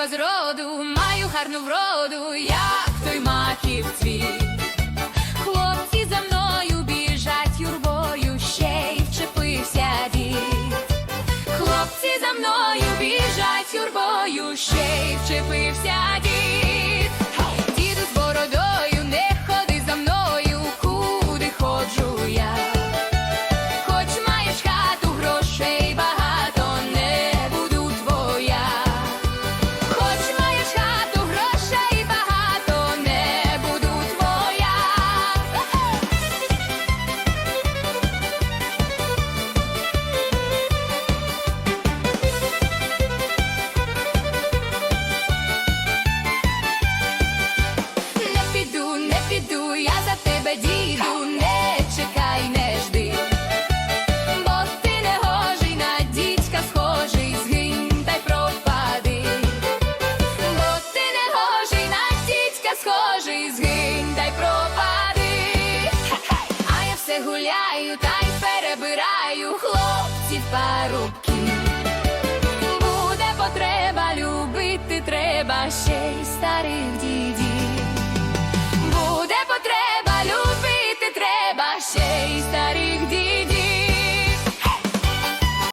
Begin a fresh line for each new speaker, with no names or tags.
красива з роду, маю гарну вроду, як той маків цвіт. гуляю, та й перебираю хлопців парубків. Буде потреба любити, треба ще й старих дій.